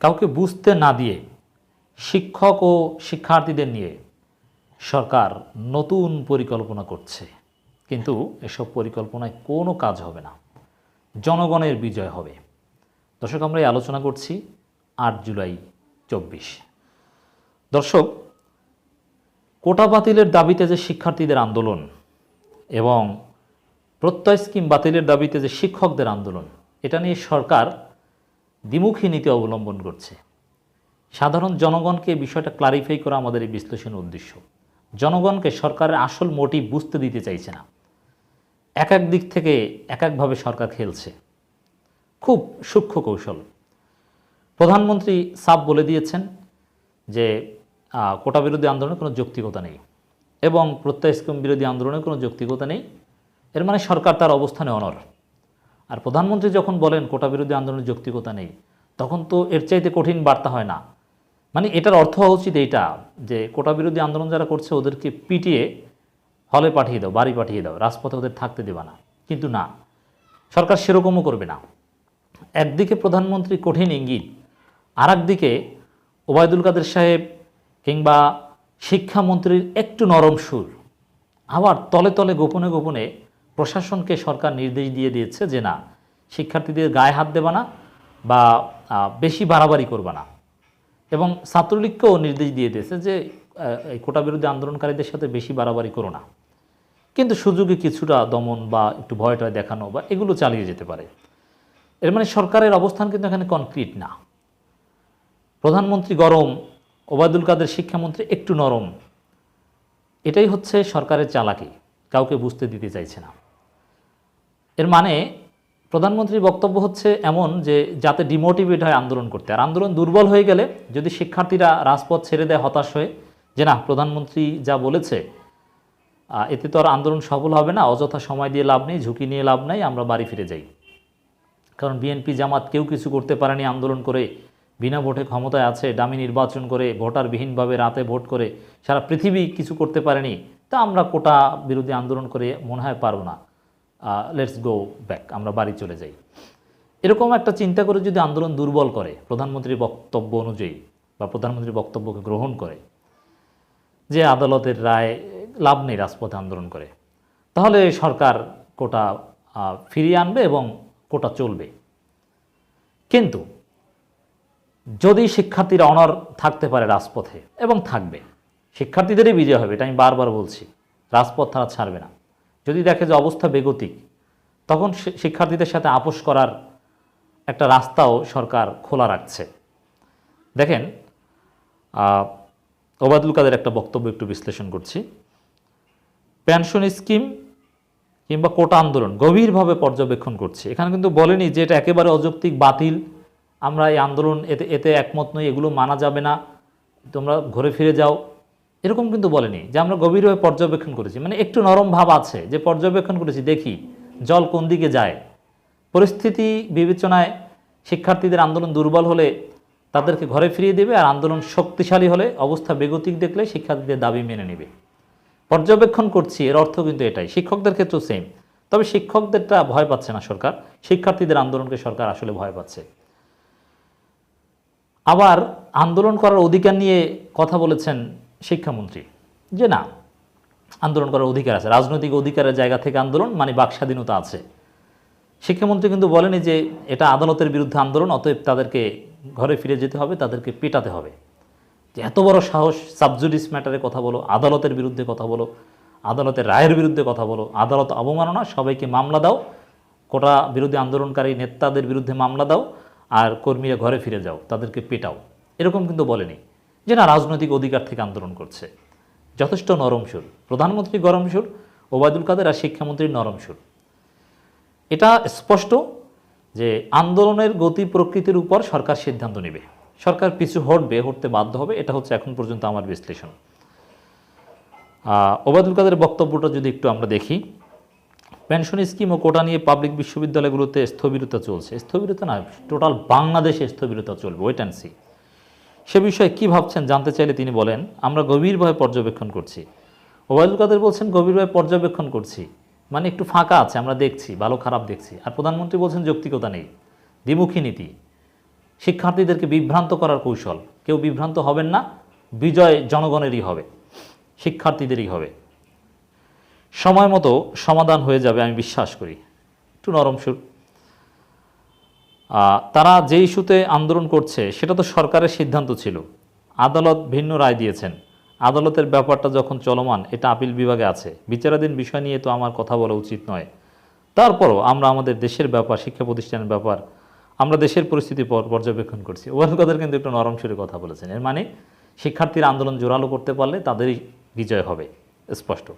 কাউকে বুঝতে না দিয়ে শিক্ষক ও শিক্ষার্থীদের নিয়ে সরকার নতুন পরিকল্পনা করছে। কিন্তু এসব পরিকল্পনায় কোনো কাজ হবে না। জনগণের বিজয় হবে। দর্শক, আমরা এই আলোচনা করছি আট জুলাই চব্বিশ। দর্শক, কোটা বাতিলের দাবিতে যে শিক্ষার্থীদের আন্দোলন এবং প্রত্যয় স্কিম বাতিলের দাবিতে যে শিক্ষকদের আন্দোলন, এটা নিয়ে সরকার দ্বিমুখী নীতি অবলম্বন করছে। সাধারণ জনগণকে বিষয়টা ক্লারিফাই করা আমাদের এই বিশ্লেষণের উদ্দেশ্য। জনগণকে সরকারের আসল মোটিভ বুঝতে দিতে চাইছে না। এক এক দিক থেকে এক একভাবে সরকার খেলছে। খুব সূক্ষ্ম কৌশল। প্রধানমন্ত্রী সাব বলে দিয়েছেন যে কোটা বিরোধী আন্দোলনের কোনো যৌক্তিকতা নেই এবং প্রত্যয় স্কিম বিরোধী আন্দোলনের কোনো যৌক্তিকতা নেই। এর মানে সরকার তার অবস্থানে অনর আর প্রধানমন্ত্রী যখন বলেন কোটা বিরোধী আন্দোলনের যৌক্তিকতা নেই, তখন তো এর চাইতে কঠিন বার্তা হয় না। মানে এটার অর্থ হওয়া উচিত এইটা, যে কোটা বিরোধী আন্দোলন যারা করছে ওদেরকে পিটিয়ে হলে পাঠিয়ে দাও, বাড়ি পাঠিয়ে দাও, রাজপথে ওদের থাকতে দেবা না। কিন্তু না, সরকার সেরকমও করবে না। একদিকে প্রধানমন্ত্রী কঠিন ইঙ্গিত আর একদিকে ওবায়দুল কাদের সাহেব কিংবা শিক্ষামন্ত্রীর একটু নরম সুর, আবার তলে তলে গোপনে গোপনে প্রশাসনকে সরকার নির্দেশ দিয়ে দিয়েছে যে না, শিক্ষার্থীদের গায়ে হাত দেবা না বা বেশি বাড়াবাড়ি করবা না। এবং ছাত্রলীগকেও নির্দেশ দিয়ে দিয়েছে যে এই কোটা বিরোধী আন্দোলনকারীদের সাথে বেশি বাড়াবাড়ি করো না। কিন্তু সুযোগে কিছুটা দমন বা একটু ভয় টয় দেখানো বা এগুলো চালিয়ে যেতে পারে। এর মানে সরকারের অবস্থান কিন্তু এখানে কনক্রিট না। প্রধানমন্ত্রী গরম, ওবায়দুল কাদের শিক্ষামন্ত্রী একটু নরম। এটাই হচ্ছে সরকারের চালাকি, কাউকে বুঝতে দিতে চাইছে না। এর মানে প্রধানমন্ত্রীর বক্তব্য হচ্ছে এমন যে যাতে ডিমোটিভেট হয় আন্দোলন করতে। আর আন্দোলন দুর্বল হয়ে গেলে যদি শিক্ষার্থীরা রাজপথ ছেড়ে দেয় হতাশ হয়ে, যে না, প্রধানমন্ত্রী যা বলেছে এতে তো আর আন্দোলন সফল হবে না, অযথা সময় দিয়ে লাভ নেই, ঝুঁকি নিয়ে লাভ নেই, আমরা বাড়ি ফিরে যাই। কারণ বিএনপি জামাত কেউ কিছু করতে পারেনি আন্দোলন করে, বিনা ভোটে ক্ষমতায় আছে, দামি নির্বাচন করে, ভোটারবিহীনভাবে রাতে ভোট করে, সারা পৃথিবী কিছু করতে পারেনি, তা আমরা কোটা বিরোধী আন্দোলন করে মনে হয় পারব না। লেটস গো ব্যাক আমরা বাড়ি চলে যাই। এরকম একটা চিন্তা করে যদি আন্দোলন দুর্বল করে, প্রধানমন্ত্রীর বক্তব্য অনুযায়ী বা প্রধানমন্ত্রীর বক্তব্যকে গ্রহণ করে, যে আদালতের রায়, লাভ নেই রাজপথে আন্দোলন করে, তাহলে সরকার কোটা ফিরিয়ে আনবে এবং কোটা চলবে। কিন্তু যদি শিক্ষার্থীরা অনর থাকতে পারে রাজপথে, এবং থাকবে, শিক্ষার্থীদেরই বিজয় হবে, এটা আমি বারবার বলছি, রাজপথ তারা ছাড়বে না। যদি দেখে যে অবস্থা বেগতিক, তখন শিক্ষার্থীদের সাথে আপোষ করার একটা রাস্তাও সরকার খোলা রাখছে। দেখেন ওবায়দুল কাদের একটা বক্তব্য একটু বিশ্লেষণ করছি। পেনশন স্কিম কিংবা কোটা আন্দোলন গভীরভাবে পর্যবেক্ষণ করছি। এখানে কিন্তু বলেনি যে এটা একেবারে অযৌক্তিক, বাতিল। আমরা এই আন্দোলন এতে এতে একমত নই, এগুলো মানা যাবে না। তোমরা ঘুরে ফিরে যাও। এরকম কিন্তু বলেনি যে আমরা গভীরভাবে পর্যবেক্ষণ করেছি। মানে একটু নরম ভাব আছে যে পর্যবেক্ষণ করেছি, দেখি জল কোন দিকে যায়। পরিস্থিতি বিবেচনায় শিক্ষার্থীদের আন্দোলন দুর্বল হলে তাদেরকে ঘরে ফিরিয়ে দেবে আর আন্দোলন শক্তিশালী হলে অবস্থা বেগতিক দেখলে শিক্ষার্থীদের দাবি মেনে নেবে। পর্যবেক্ষণ করছি, এর অর্থ কিন্তু এটাই। শিক্ষকদের ক্ষেত্রেও সেম তবে শিক্ষকদেরটা ভয় পাচ্ছে না সরকার। শিক্ষার্থীদের আন্দোলনকে সরকার আসলে ভয় পাচ্ছে। আবার আন্দোলন করার অধিকার নিয়ে কথা বলেছেন শিক্ষামন্ত্রী। যে না, আন্দোলন করার অধিকার আছে, রাজনৈতিক অধিকারের জায়গা থেকে আন্দোলন মানে বাক স্বাধীনতা আছে। শিক্ষামন্ত্রী কিন্তু বলেনি যে এটা আদালতের বিরুদ্ধে আন্দোলন, অতএব তাদেরকে ঘরে ফিরে যেতে হবে, তাদেরকে পেটাতে হবে। যে এত বড় সাহস, সাবজুডিস ম্যাটারে কথা বলো, আদালতের বিরুদ্ধে কথা বলো, আদালতের রায়ের বিরুদ্ধে কথা বলো, আদালত অবমাননা, সবাইকে মামলা দাও, কোটা বিরোধী আন্দোলনকারী নেতাদের বিরুদ্ধে মামলা দাও, আর কর্মীরা ঘরে ফিরে যাও, তাদেরকে পেটাও। এরকম কিন্তু বলেনি। যে না, রাজনৈতিক অধিকার থেকে আন্দোলন করছে। যথেষ্ট নরম সুর। প্রধানমন্ত্রী গরম সুর, ওবায়দুল কাদের আর শিক্ষামন্ত্রীর নরম সুর। এটা স্পষ্ট যে আন্দোলনের গতি প্রকৃতির উপর সরকার সিদ্ধান্ত নেবে। সরকার পিছু হটবে, হটতে বাধ্য হবে, এটা হচ্ছে এখন পর্যন্ত আমার বিশ্লেষণ। ওবায়দুল কাদের বক্তব্যটা যদি একটু আমরা দেখি, পেনশন স্কিম ও কোটা নিয়ে পাবলিক বিশ্ববিদ্যালয়গুলোতে স্থবিরতা চলছে। স্থবিরতা না, টোটাল বাংলাদেশে স্থবিরতা চলবে, ওয়েট অ্যান্ড সি সে বিষয়ে কী ভাবছেন জানতে চাইলে তিনি বলেন, আমরা গভীরভাবে পর্যবেক্ষণ করছি। ওবায়দুল কাদের বলছেন গভীরভাবে পর্যবেক্ষণ করছি। মানে একটু ফাঁকা আছে, আমরা দেখছি, ভালো খারাপ দেখছি। আর প্রধানমন্ত্রী বলছেন, যৌক্তিকতা নেই, দ্বিমুখী নীতি। শিক্ষার্থীদেরকে বিভ্রান্ত করার কৌশল। কেউ বিভ্রান্ত হবেন না, বিজয় জনগণেরই হবে, শিক্ষার্থীদেরই হবে। সময় মতো সমাধান হয়ে যাবে, আমি বিশ্বাস করি। একটু নরম সুর তারা যে ইস্যুতে আন্দোলন করছে, সেটা তো সরকারের সিদ্ধান্ত ছিল। আদালত ভিন্ন রায় দিয়েছেন। আদালতের ব্যাপারটা যখন চলমান, এটা আপিল বিভাগে আছে। বিচারাধীন বিষয় নিয়ে তো আমার কথা বলা উচিত নয়। তারপরও আমরা আমাদের দেশের ব্যাপার, শিক্ষা প্রতিষ্ঠানের ব্যাপার, আমরা দেশের পরিস্থিতি পর- পর্যবেক্ষণ করছি। ওয়াল কাদের কিন্তু একটু নরম সুরে কথা বলেছেন। এর মানে শিক্ষার্থীর আন্দোলন জোরালো করতে পারলে তাদেরই বিজয় হবে, স্পষ্ট।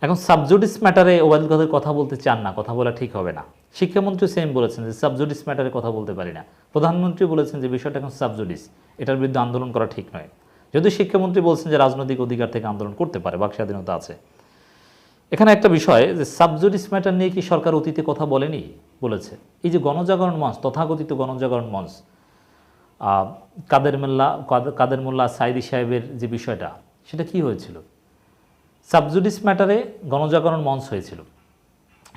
এখন সাবজুডিস ম্যাটারে ওবায়দুল কাদের কথা বলতে চান না, কথা বলা ঠিক হবে না। শিক্ষামন্ত্রী সেম বলেছেন যে সাবজুডিস ম্যাটারে কথা বলতে পারি না। প্রধানমন্ত্রী বলেছেন যে বিষয়টা এখন সাবজুডিস এটার বিরুদ্ধে আন্দোলন করা ঠিক নয়। যদি শিক্ষামন্ত্রী বলছেন যে রাজনৈতিক অধিকার থেকে আন্দোলন করতে পারে বাক স্বাধীনতা আছে। এখানে একটা বিষয় যে সাবজুডিস ম্যাটার নিয়ে কি সরকার অতীতে কথা বলেনি? বলেছে। এই যে গণজাগরণ মঞ্চ, তথাকথিত গণজাগরণ মঞ্চ কাদের মোল্লা কাদের মোল্লা সাইদি সাহেবের যে বিষয়টা, সেটা কি হয়েছিল? সাবজুডিস ম্যাটারে গণজাগরণ মঞ্চ হয়েছিল।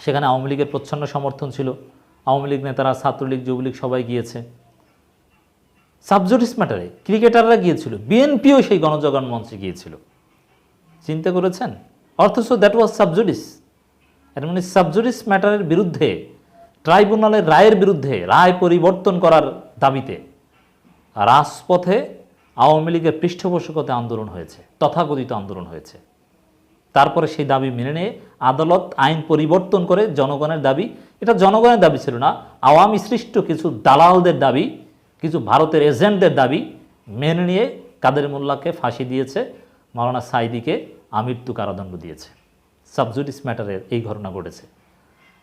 সেখানে আওয়ামী লীগের প্রচ্ছন্ন সমর্থন ছিল। আওয়ামী লীগ নেতারা, ছাত্রলীগ, যুবলীগ সবাই গিয়েছে। সাবজুডিস ম্যাটারে ক্রিকেটাররা গিয়েছিল বিএনপিও সেই গণজাগরণ মঞ্চে গিয়েছিল। চিন্তা করেছেন? অথচ দ্যাট ওয়াজ সাবজুডিস এর মানে সাবজুডিস ম্যাটারের বিরুদ্ধে ট্রাইব্যুনালের রায়ের বিরুদ্ধে রায় পরিবর্তন করার দাবিতে রাজপথে আওয়ামী লীগের পৃষ্ঠপোষকতা আন্দোলন হয়েছে, তথাকথিত আন্দোলন হয়েছে। তারপরে সেই দাবি মেনে নিয়ে আদালত আইন পরিবর্তন করে জনগণের দাবি, এটা জনগণের দাবি ছিল না, আওয়ামী সৃষ্ট কিছু দালালদের দাবি, কিছু ভারতের এজেন্টদের দাবি মেনে নিয়ে কাদের মোল্লাকে ফাঁসি দিয়েছে, মাওলানা সাইদিকে আমৃত্যু কারাদণ্ড দিয়েছে। সাবজুডিস ম্যাটারের এই ঘটনা ঘটেছে।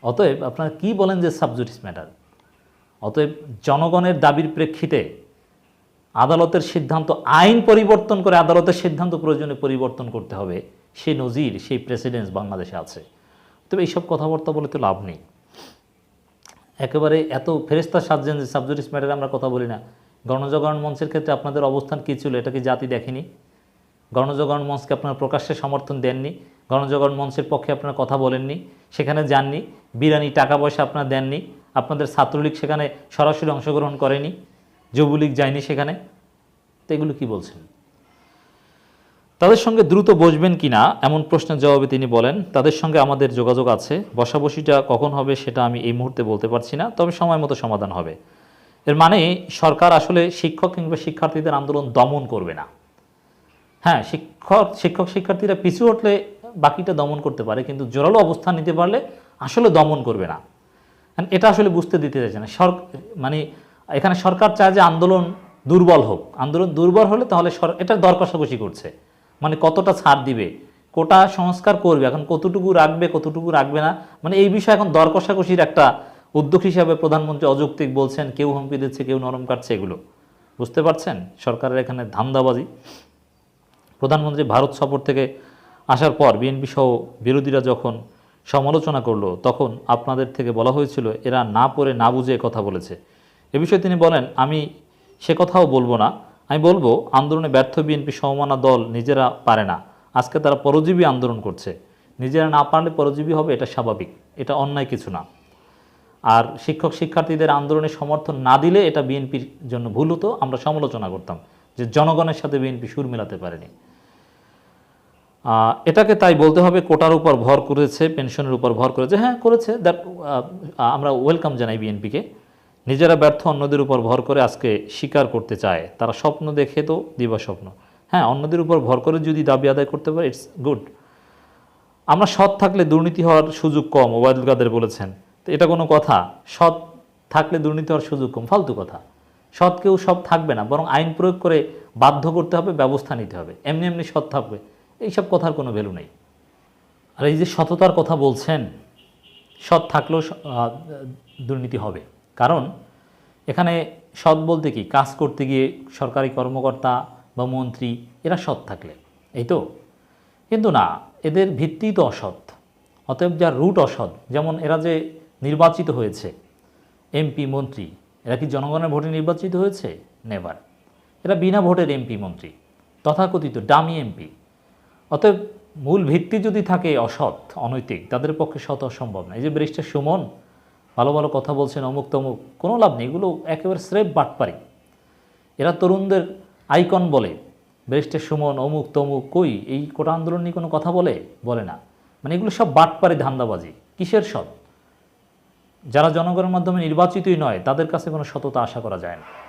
অতএব আপনারা কি বলেন যে সাবজুডিস ম্যাটার? অতএব জনগণের দাবির প্রেক্ষিতে আদালতের সিদ্ধান্ত, আইন পরিবর্তন করে আদালতের সিদ্ধান্ত প্রয়োজনে পরিবর্তন করতে হবে। সেই নজির, সেই প্রেসিডেন্স বাংলাদেশে আছে। তবে এইসব কথাবার্তা বলে তো লাভ নেই। একেবারে এত ফেরেস্তা সাজছেন যে সাবজুডিস ম্যাটারে আমরা কথা বলি না। গণজাগরণ মঞ্চের ক্ষেত্রে আপনাদের অবস্থান কী ছিল এটা কি জাতি দেখেনি? গণজাগরণ মঞ্চকে আপনারা প্রকাশ্যে সমর্থন দেননি। গণজাগরণ মঞ্চের পক্ষে আপনারা কথা বলেননি। সেখানে যাননি। বিরানি টাকা পয়সা আপনারা দেননি। আপনাদের ছাত্রলীগ সেখানে সরাসরি অংশগ্রহণ করেনি। যুবলীগ যায়নি সেখানে। তো এগুলো কী বলছেন? তাদের সঙ্গে দ্রুত বসবেন কিনা এমন প্রশ্নের জবাবে তিনি বলেন, তাদের সঙ্গে আমাদের যোগাযোগ আছে, বসাবসিটা কখন হবে সেটা আমি এই মুহূর্তে বলতে পারছি না, তবে সময় মতো সমাধান হবে। এর মানে সরকার আসলে শিক্ষক কিংবা শিক্ষার্থীদের আন্দোলন দমন করবে না। হ্যাঁ শিক্ষক শিক্ষক শিক্ষার্থীরা পিছু উঠলে বাকিটা দমন করতে পারে, কিন্তু জোরালো অবস্থান নিতে পারলে আসলে দমন করবে না। এটা আসলে বুঝতে দিতে চাইছে না। সর মানে এখানে সরকার চায় যে আন্দোলন দুর্বল হোক। আন্দোলন দুর্বল হলে তাহলে সর- এটা দর কষাকষি করছে। মানে কতটা ছাড় দিবে? কোটা সংস্কার করবে, এখন কতটুকু রাখবে কতটুকু রাখবে না? মানে এই বিষয়ে এখন দর কষাকষির একটা উদ্যোগ হিসাবে প্রধানমন্ত্রী অযৌক্তিক বলছেন, কেউ হুমকি দিচ্ছে, কেউ নরম কাটছে এগুলো। বুঝতে পারছেন? সরকারের এখানে ধান্দাবাজি। প্রধানমন্ত্রী ভারত সফর থেকে আসার পর বিএনপি সহ বিরোধীরা যখন সমালোচনা করল, তখন আপনাদের থেকে বলা হয়েছিল, এরা না পড়ে না বুঝে কথা বলেছে। এ বিষয়ে তিনি বলেন, আমি সে কথাও বলব না। আমি বলব, আন্দোলনে ব্যর্থ বিএনপি সমমানা দল নিজেরা পারে না। আজকে তারা পরজীবী আন্দোলন করছে। নিজেরা না পারলে পরজীবী হবে, এটা স্বাভাবিক। এটা অন্যায় কিছু না। আর শিক্ষক শিক্ষার্থীদের আন্দোলনে সমর্থন না দিলে এটা বিএনপির জন্য ভুল হতো, আমরা সমালোচনা করতাম যে জনগণের সাথে বিএনপি সুর মেলাতে পারেনি। এটাকে তাই বলতে হবে, কোটার উপর ভর করেছে, পেনশনের উপর ভর করেছে। হ্যাঁ করেছে। দ্যাট আমরা ওয়েলকাম জানাই বিএনপিকে। নিজেরা ব্যর্থ অন্যদের উপর ভর করে আজকে স্বীকার করতে চায়। তারা স্বপ্ন দেখে তো দিবা স্বপ্ন। হ্যাঁ অন্যদের উপর ভর করে যদি দাবি আদায় করতে পারে ইটস গুড আমরা সৎ থাকলে দুর্নীতি হওয়ার সুযোগ কম, ওবায়দুল কাদের বলেছেন। তো এটা কোনো কথা। সৎ থাকলে দুর্নীতি হওয়ার সুযোগ কম, ফালতু কথা। সৎ কেউ সব থাকবে না, বরং আইন প্রয়োগ করে বাধ্য করতে হবে, ব্যবস্থা নিতে হবে। এমনি এমনি সৎ থাকবে। এইসব কথার কোনো ভ্যালু নেই। আর এই যে সততার কথা বলছেন, সৎ থাকলেও দুর্নীতি হবে। কারণ এখানে সৎ বলতে কি? কাজ করতে গিয়ে সরকারি কর্মকর্তা বা মন্ত্রী, এরা সৎ থাকলে, এই তো? কিন্তু না, এদের ভিত্তি তো অসৎ। অতএব যার রুট অসৎ, যেমন এরা যে নির্বাচিত হয়েছে, এমপি, মন্ত্রী, এরা কি জনগণের ভোটে নির্বাচিত হয়েছে? নেভার এরা বিনা ভোটের এমপি, মন্ত্রী, তথাকথিত ডামি এমপি। অতএব মূল ভিত্তি যদি থাকে অসৎ, অনৈতিক, তাদের পক্ষে সৎ অসম্ভব না। এই যে ব্যারিস্টার সুমন ভালো ভালো কথা বলছেন, অমুক তমুক, কোনো লাভ নেই। এগুলো একেবারে স্রেফ বাটপারি। এরা তরুণদের আইকন বলে, ব্যারিস্টার সুমন, অমুক তমুক, কই, এই কোটা আন্দোলন নিয়ে কোনো কথা বলে? বলে না। মানে এগুলো সব বাটপারি, ধান্দাবাজি। কিসের সৎ যারা জনগণের মাধ্যমে নির্বাচিতই নয়, তাদের কাছে কোনো সততা আশা করা যায় না।